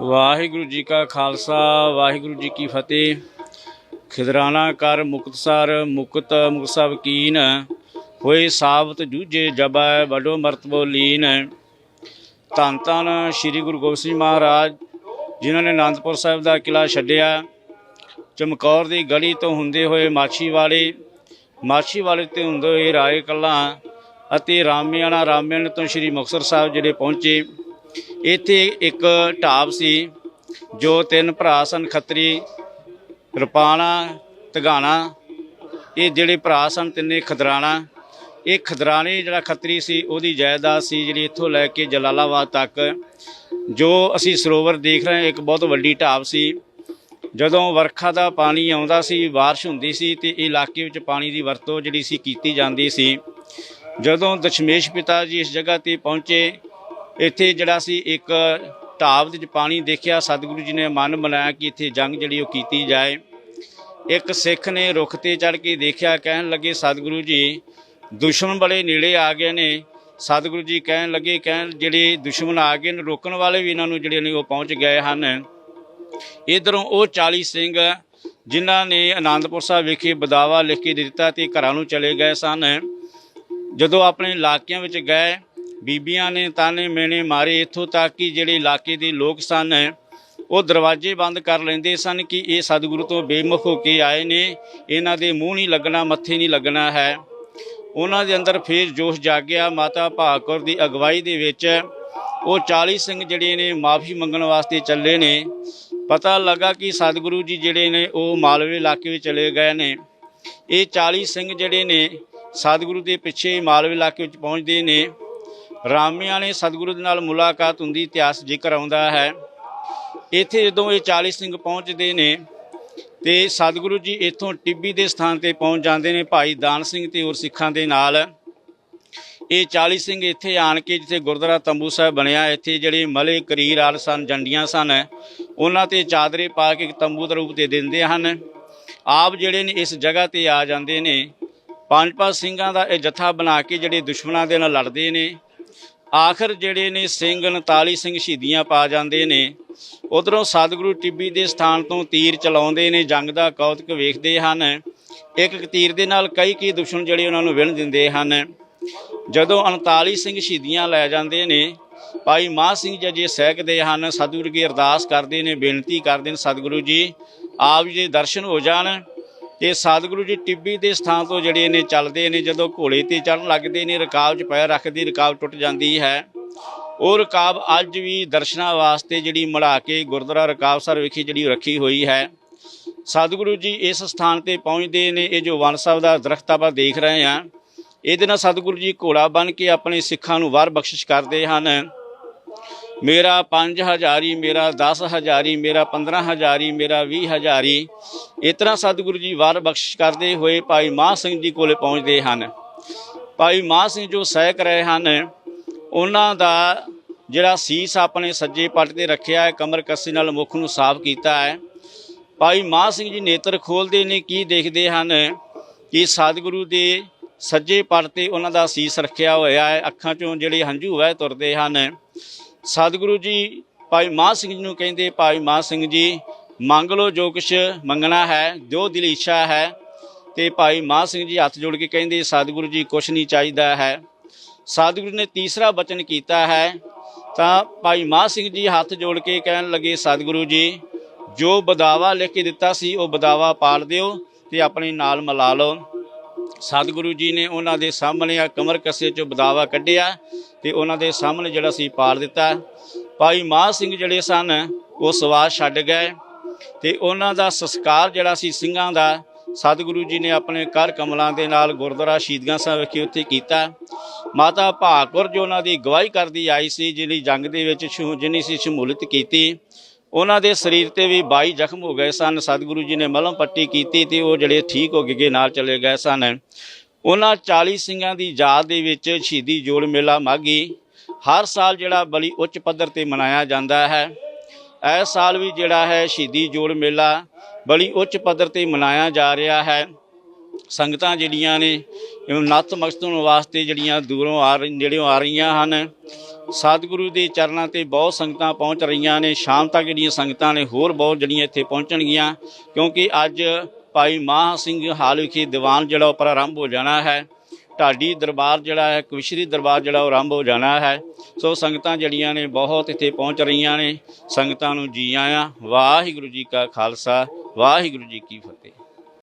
ਵਾਹਿਗੁਰੂ ਜੀ ਕਾ ਖਾਲਸਾ, ਵਾਹਿਗੁਰੂ ਜੀ ਕੀ ਫਤਿਹ। ਖਿਦਰਾਣਾ ਕਰ ਮੁਕਤਸਰ, ਮੁਕਤ ਮੁਕਸਬ ਕੀਨ। ਹੋਏ ਸਾਬਤ ਜੂਝੇ ਜਬੈ ਬਡੋ ਮਰਤਬੋ ਲੀਨ। ਧੰਨ ਧੰਨ ਸ੍ਰੀ ਗੁਰੂ ਗੋਬਿੰਦ ਸਿੰਘ ਮਹਾਰਾਜ, ਜਿਨ੍ਹਾਂ ਨੇ ਅਨੰਦਪੁਰ ਸਾਹਿਬ ਦਾ ਕਿਲਾ ਛੱਡਿਆ। ਚਮਕੌਰ ਦੀ ਗਲੀ ਤੋਂ ਹੁੰਦੇ ਹੋਏ ਮਾਛੀ ਵਾਲੇ ਮਾਛੀ ਵਾਲੇ ਤੇ ਹੁੰਦੇ ਹੋਏ ਰਾਏ ਕਲਾਂ ਅਤੇ ਰਾਮਿਆਣਾ ਰਾਮਿਆਣ ਤੋਂ ਸ੍ਰੀ ਮੁਕਤਸਰ ਸਾਹਿਬ ਜਿਹੜੇ ਪਹੁੰਚੇ। ਇੱਥੇ ਇੱਕ ਢਾਬ ਸੀ, ਜੋ ਤਿੰਨ ਭਰਾ ਸਨ, ਖੱਤਰੀ, ਰਪਾਣਾ, ਤਗਾਣਾ। ਇਹ ਜਿਹੜੇ ਭਰਾ ਸਨ, ਤਿੰਨੇ ਖਦਰਾਣਾ। ਇਹ ਖਦਰਾਣੇ ਜਿਹੜਾ ਖੱਤਰੀ ਸੀ, ਉਹਦੀ ਜਾਇਦਾਦ ਸੀ ਜਿਹੜੀ ਇੱਥੋਂ ਲੈ ਕੇ ਜਲਾਲਾਬਾਦ ਤੱਕ, ਜੋ ਅਸੀਂ ਸਰੋਵਰ ਦੇਖ ਰਹੇ ਹਾਂ, ਇੱਕ ਬਹੁਤ ਵੱਡੀ ਢਾਬ ਸੀ। ਜਦੋਂ ਵਰਖਾ ਦਾ ਪਾਣੀ ਆਉਂਦਾ ਸੀ, ਬਾਰਿਸ਼ ਹੁੰਦੀ ਸੀ ਤੇ ਇਹ ਇਲਾਕੇ ਵਿੱਚ ਪਾਣੀ ਦੀ ਵਰਤੋਂ ਜਿਹੜੀ ਸੀ, ਕੀਤੀ ਜਾਂਦੀ ਸੀ। ਜਦੋਂ ਦਸ਼ਮੇਸ਼ ਪਿਤਾ ਜੀ ਇਸ ਜਗ੍ਹਾ ਤੇ ਪਹੁੰਚੇ ਇੱਥੇ ਜਿਹੜਾ ਸੀ ਇੱਕ ਢਾਬ ਵਿੱਚ ਪਾਣੀ ਦੇਖਿਆ, ਸਤਿਗੁਰੂ ਜੀ ਨੇ ਮਨ ਬਣਾਇਆ ਕਿ ਇੱਥੇ ਜੰਗ ਜਿਹੜੀ ਉਹ ਕੀਤੀ ਜਾਏ। ਇੱਕ ਸਿੱਖ ਨੇ ਰੁੱਖ ਤੇ ਚੜ ਕੇ ਦੇਖਿਆ, ਕਹਿਣ ਲੱਗੇ, ਸਤਿਗੁਰੂ ਜੀ, ਦੁਸ਼ਮਣ ਬੜੇ ਨੇੜੇ ਆ ਗਏ ਨੇ। ਸਤਿਗੁਰੂ ਜੀ ਕਹਿਣ ਲੱਗੇ, ਕਹਿਣ ਜਿਹੜੇ ਦੁਸ਼ਮਣ ਆ ਗਏ ਨੇ, ਰੋਕਣ ਵਾਲੇ ਵੀ ਇਹਨਾਂ ਨੂੰ ਜਿਹੜੇ ਨੇ ਉਹ ਪਹੁੰਚ ਗਏ ਹਨ। ਇਧਰੋਂ ਉਹ 40 ਸਿੰਘ ਜਿਨ੍ਹਾਂ ਨੇ ਆਨੰਦਪੁਰ ਸਾਹਿਬ ਵਿਖੇ ਬਦਾਵਾ ਲਿਖ ਕੇ ਦਿੱਤਾ ਤੇ ਘਰਾਂ ਨੂੰ ਚਲੇ ਗਏ ਸਨ। ਜਦੋਂ ਆਪਣੇ ਇਲਾਕਿਆਂ ਵਿੱਚ ਗਏ ਬੀਬੀਆਂ ਨੇ, ਤਾਨੇ ਮੇਨੇ ਮਾਰੇ ਇੱਥੋਂ ਤੱਕ ਕਿ ਜਿਹੜੇ ਇਲਾਕੇ ਦੇ ਲੋਕ ਸਨ, ਉਹ ਦਰਵਾਜ਼ੇ ਬੰਦ ਕਰ ਲੈਂਦੇ ਸਨ ਕਿ ਇਹ ਸਤਿਗੁਰੂ ਤੋਂ ਬੇਮੁਖ ਹੋ ਕੇ ਆਏ ਨੇ। ਇਹਨਾਂ ਦੇ ਮੂੰਹ ਨਹੀਂ ਲੱਗਣਾ, ਮੱਥੇ ਨਹੀਂ ਲੱਗਣਾ ਹੈ। ਉਹਨਾਂ ਦੇ ਅੰਦਰ ਫੇਰ ਜੋਸ਼ ਜਾਗਿਆ। ਮਾਤਾ ਭਾਗੁਰ ਦੀ ਅਗਵਾਈ ਦੇ ਵਿੱਚ ਉਹ 40 ਸਿੰਘ ਜਿਹੜੇ ਨੇ, ਮਾਫੀ ਮੰਗਣ ਵਾਸਤੇ ਚੱਲੇ ਨੇ। ਪਤਾ ਲੱਗਾ ਕਿ ਸਤਿਗੁਰੂ ਜੀ ਜਿਹੜੇ ਨੇ, ਉਹ ਮਾਲਵੇ ਇਲਾਕੇ ਵਿੱਚ ਚਲੇ ਗਏ ਨੇ। ਇਹ 40 ਸਿੰਘ ਜਿਹੜੇ ਨੇ, ਸਤਿਗੁਰੂ ਦੇ ਪਿੱਛੇ ਮਾਲਵੇ ਇਲਾਕੇ ਵਿੱਚ ਪਹੁੰਚਦੇ ਨੇ। ਰਾਮਿਆਂ ਨੇ ਸਤਿਗੁਰੂ ਦੇ ਨਾਲ ਮੁਲਾਕਾਤ ਹੁੰਦੀ, ਇਤਿਹਾਸ ਜ਼ਿਕਰ ਆਉਂਦਾ ਹੈ। ਇੱਥੇ ਜਦੋਂ ਇਹ 40 ਸਿੰਘ ਪਹੁੰਚਦੇ ਨੇ ਤੇ ਸਤਿਗੁਰੂ ਜੀ ਇੱਥੋਂ ਟਿੱਬੀ ਦੇ ਸਥਾਨ ਤੇ ਪਹੁੰਚ ਜਾਂਦੇ ਨੇ, ਭਾਈ ਦਾਨ ਸਿੰਘ ਤੇ ਹੋਰ ਸਿੱਖਾਂ ਦੇ ਨਾਲ। ਇਹ 40 ਸਿੰਘ ਇੱਥੇ ਆਣ ਕੇ ਜਿੱਥੇ ਗੁਰਦੁਆਰਾ ਤੰਬੂ ਸਾਹਿਬ ਬਣਿਆ, ਇੱਥੇ ਜਿਹੜੇ ਮਲੇ ਕਰੀਰ ਆਲ ਸਨ, ਜੰਡੀਆਂ ਸਨ, ਉਹਨਾਂ ਤੇ ਚਾਦਰੇ ਪਾ ਕੇ ਤੰਬੂ ਦਾ ਰੂਪ 'ਤੇ ਦਿੰਦੇ ਹਨ। ਆਪ ਜਿਹੜੇ ਨੇ ਇਸ ਜਗ੍ਹਾ ਤੇ ਆ ਜਾਂਦੇ ਨੇ। ਪੰਜ ਪੰਜ ਸਿੰਘਾਂ ਦਾ ਇਹ ਜਥਾ ਬਣਾ ਕੇ ਜਿਹੜੇ ਦੁਸ਼ਮਣਾਂ ਦੇ ਨਾਲ ਲੜਦੇ ਨੇ ਆਖਰ ਜਿਹੜੇ ਨੇ ਸਿੰਘ 39 ਸਿੰਘ ਸ਼ਹੀਦੀਆਂ ਪਾ ਜਾਂਦੇ ਨੇ, ਉਧਰੋਂ ਸਤਿਗੁਰੂ ਟਿੱਬੀ ਦੇ ਸਥਾਨ ਤੋਂ ਤੀਰ ਚਲਾਉਂਦੇ ਨੇ, ਜੰਗ ਦਾ ਕੌਤਕ ਵੇਖਦੇ ਹਨ। ਇੱਕ ਤੀਰ ਦੇ ਨਾਲ ਕਈ ਕਈ ਦੁਸ਼ਮਣ ਜਿਹੜੇ ਉਹਨਾਂ ਨੂੰ ਵਿਣ ਦਿੰਦੇ ਹਨ। ਜਦੋਂ 39 ਸਿੰਘ ਸ਼ਹੀਦੀਆਂ ਲੈ ਜਾਂਦੇ ਨੇ, ਭਾਈ ਮਾਹ ਸਿੰਘ ਜੀ ਜੇ ਸਹਿਕਦੇ ਹਨ, ਸਤਿਗੁਰੂ ਕੀ ਅਰਦਾਸ ਕਰਦੇ ਨੇ, ਬੇਨਤੀ ਕਰਦੇ ਨੇ, ਸਤਿਗੁਰੂ ਜੀ, ਆਪ ਜੀ ਦੇ ਦਰਸ਼ਨ ਹੋ ਜਾਣ। ਤੇ ਸਤਿਗੁਰੂ ਜੀ ਟਿੱਬੀ ਦੇ ਸਥਾਨ ਤੋਂ ਜਿਹੜੇ ਨੇ ਚੱਲਦੇ ਨੇ, ਜਦੋਂ ਘੋੜੇ ਤੇ ਚੜਨ ਲੱਗਦੇ ਨੇ, ਰਕਾਬ 'ਚ ਪੈਰ ਰੱਖਦੀ, ਰਕਾਬ ਟੁੱਟ ਜਾਂਦੀ ਹੈ। ਉਹ ਰਕਾਬ ਅੱਜ ਵੀ ਦਰਸ਼ਨਾਂ ਵਾਸਤੇ ਜਿਹੜੀ ਮੜਾ ਕੇ ਗੁਰਦੁਆਰਾ ਰਕਾਬਸਰ ਵਿਖੇ ਜਿਹੜੀ ਰੱਖੀ ਹੋਈ ਹੈ। ਸਤਿਗੁਰੂ ਜੀ ਇਸ ਸਥਾਨ ਤੇ ਪਹੁੰਚਦੇ ਨੇ, ਇਹ ਜੋ ਵਨ ਸਾਹਿਬ ਦਾ ਦਰਖਤ ਆਪਾਂ ਦੇਖ ਰਹੇ ਹਾਂ। ਇਹਦੇ ਨਾਲ ਸਤਿਗੁਰੂ ਜੀ ਘੋੜਾ ਬਨ ਕੇ ਆਪਣੇ ਸਿੱਖਾਂ ਨੂੰ ਵਾਰ ਬਖਸ਼ਿਸ਼ ਕਰਦੇ ਹਨ। ਮੇਰਾ 5000 ਹਜ਼ਾਰੀ, ਮੇਰਾ 10 ਹਜ਼ਾਰੀ, ਮੇਰਾ 15 ਹਜ਼ਾਰੀ, ਮੇਰਾ 20 ਹਜ਼ਾਰੀ। ਇਸ ਤਰ੍ਹਾਂ ਸਤਿਗੁਰੂ ਜੀ ਵਾਰ ਬਖਸ਼ਿਸ਼ ਕਰਦੇ ਹੋਏ ਭਾਈ ਮਾਹ ਸਿੰਘ ਜੀ ਕੋਲੇ ਪਹੁੰਚਦੇ ਹਨ। ਭਾਈ ਮਾਹ ਸਿੰਘ ਜੋ ਸਹਿਕ ਰਹੇ ਹਨ, ਉਹਨਾਂ ਦਾ ਜਿਹੜਾ ਸੀਸ ਆਪਣੇ ਸੱਜੇ ਪੱਟ ਤੇ ਰੱਖਿਆ ਹੈ, ਕਮਰ ਕੱਸੇ ਨਾਲ ਮੁਖ ਨੂੰ ਸਾਫ਼ ਕੀਤਾ ਹੈ। ਭਾਈ ਮਾਹ ਸਿੰਘ ਜੀ ਨੇਤਰ ਖੋਲਦੇ ਨੇ, ਕੀ ਦੇਖਦੇ ਹਨ ਕਿ ਸਤਿਗੁਰੂ ਦੇ ਸੱਜੇ ਪੱਟ ਤੇ ਉਹਨਾਂ ਦਾ ਸੀਸ ਰੱਖਿਆ ਹੋਇਆ ਹੈ, ਅੱਖਾਂ ਚੋਂ ਜਿਹੜੇ ਹੰਝੂ ਵਹਿ ਤੁਰਦੇ ਹਨ। ਸਤਿਗੁਰੂ ਜੀ, ਭਾਈ ਮਾਹ ਸਿੰਘ ਜੀ ਨੂੰ ਕਹਿੰਦੇ, ਭਾਈ ਮਾਹ ਸਿੰਘ ਜੀ, ਮੰਗ ਲਓ ਜੋ ਕੁਛ ਮੰਗਣਾ ਹੈ ਜੋ ਦਿਲ ਇੱਛਾ ਹੈ। ਤੇ ਭਾਈ ਮਾਹ ਸਿੰਘ ਜੀ ਹੱਥ ਜੋੜ ਕੇ ਕਹਿੰਦੇ, ਸਤਿਗੁਰੂ ਜੀ, ਕੁਛ ਨਹੀਂ ਚਾਹੀਦਾ ਹੈ। ਸਤਿਗੁਰੂ ਨੇ ਤੀਸਰਾ ਬਚਨ ਕੀਤਾ ਹੈ। ਤਾਂ ਭਾਈ ਮਾਹ ਸਿੰਘ ਜੀ ਹੱਥ ਜੋੜ ਕੇ ਕਹਿਣ ਲੱਗੇ, ਸਤਿਗੁਰੂ ਜੀ, ਜੋ ਬਦਾਵਾ ਲਿਖ ਕੇ ਦਿੱਤਾ ਸੀ, ਉਹ ਬਦਾਵਾ ਪਾਲ ਦਿਓ ਤੇ ਆਪਣੇ ਨਾਲ ਮਿਲਾ ਲਓ। ਸਤਿਗੁਰੂ ਜੀ ਨੇ ਉਹਨਾਂ ਦੇ ਸਾਹਮਣੇ ਆ ਕਮਰ ਕੱਸੇ ਚੋਂ ਬਦਾਵਾ ਕੱਢਿਆ ਤੇ ਉਹਨਾਂ ਦੇ ਸਾਹਮਣੇ ਜਿਹੜਾ ਸੀ ਪਾਲ ਦਿੱਤਾ। ਭਾਈ ਮਾਹ ਸਿੰਘ ਜਿਹੜੇ ਸਨ, ਉਹ ਸਵਾਸ ਛੱਡ ਗਏ ਤੇ ਉਹਨਾਂ ਦਾ ਸੰਸਕਾਰ ਜਿਹੜਾ ਸੀ ਸਿੰਘਾਂ ਦਾ, ਸਤਿਗੁਰੂ ਜੀ ਨੇ ਆਪਣੇ ਕਰ ਕਮਲਾਂ ਦੇ ਨਾਲ ਗੁਰਦੁਆਰਾ ਸ਼ਹੀਦਗਾਂ ਸਾਹਿਬ ਵਿਖੇ ਉੱਥੇ ਕੀਤਾ। ਮਾਤਾ ਭਾਗੁਰ ਜੋ ਉਹਨਾਂ ਦੀ ਗਵਾਹੀ ਕਰਦੀ ਆਈ ਸੀ, ਜਿਹੜੀ ਜੰਗ ਦੇ ਵਿੱਚ ਸ਼ੂ, ਜਿਨੀ ਸੀ ਸ਼ਮੂਲੀਅਤ ਕੀਤੀ ਉਹਨਾਂ ਦੇ ਸਰੀਰ ਤੇ ਵੀ 22 ਜ਼ਖਮ ਹੋ ਗਏ ਸਨ। ਸਤਿਗੁਰੂ ਜੀ ਨੇ ਮਲਮ ਪੱਟੀ ਕੀਤੀ ਤੇ ਉਹ ਜਿਹੜੇ ਠੀਕ ਹੋ ਗਏ ਨਾਲ ਚਲੇ ਗਏ ਸਨ। ਉਹਨਾਂ 40 ਸਿੰਘਾਂ ਦੀ ਯਾਦ ਦੇ ਵਿੱਚ ਸ਼ਹੀਦੀ ਜੋੜ ਮੇਲਾ ਮਾਗੀ ਹਰ ਸਾਲ ਜਿਹੜਾ ਬੜੀ ਉੱਚ ਪੱਧਰ ਤੇ ਮਨਾਇਆ ਜਾਂਦਾ ਹੈ। ਇਸ ਸਾਲ ਵੀ ਜਿਹੜਾ ਹੈ ਸ਼ਹੀਦੀ ਜੋੜ ਮੇਲਾ ਬੜੀ ਉੱਚ ਪੱਧਰ ਤੇ ਮਨਾਇਆ ਜਾ ਰਿਹਾ ਹੈ। ਸੰਗਤਾਂ ਜਿਹੜੀਆਂ ਨੇ ਨੱਤ ਮਕਸਦਨ ਵਾਸਤੇ ਜਿਹੜੀਆਂ ਦੂਰੋਂ ਆ ਰਹੀ, ਨੇੜਿਓਂ ਆ ਰਹੀਆਂ ਹਨ। ਸਤਿਗੁਰੂ ਦੇ ਚਰਨਾਂ ਤੇ ਬਹੁਤ ਸੰਗਤਾਂ ਪਹੁੰਚ ਰਹੀਆਂ ਨੇ, ਸ਼ਾਮ ਤੱਕ ਜਿਹੜੀਆਂ ਸੰਗਤਾਂ ਨੇ ਹੋਰ ਬਹੁਤ ਜਿਹੜੀਆਂ ਇੱਥੇ ਪਹੁੰਚਣਗੀਆਂ, ਕਿਉਂਕਿ ਅੱਜ ਭਾਈ ਮਾਹ ਸਿੰਘ ਹਾਲ ਵਿਖੇ ਦੀਵਾਨ ਜਿਹੜਾ ਉਹ ਪ੍ਰਾਰੰਭ ਹੋ ਜਾਣਾ ਹੈ। ਢਾਡੀ ਦਰਬਾਰ ਜਿਹੜਾ ਹੈ, ਕਵਿਸ਼ਰੀ ਦਰਬਾਰ ਜਿਹੜਾ ਉਹ ਆਰੰਭ ਹੋ ਜਾਣਾ ਹੈ। ਸੋ ਸੰਗਤਾਂ ਜਿਹੜੀਆਂ ਨੇ ਬਹੁਤ ਇੱਥੇ ਪਹੁੰਚ ਰਹੀਆਂ ਨੇ, ਸੰਗਤਾਂ ਨੂੰ ਜੀ ਆਇਆਂ। ਵਾਹਿਗੁਰੂ ਜੀ ਕਾ ਖਾਲਸਾ, ਵਾਹਿਗੁਰੂ ਜੀ ਕੀ ਫਤਿਹ।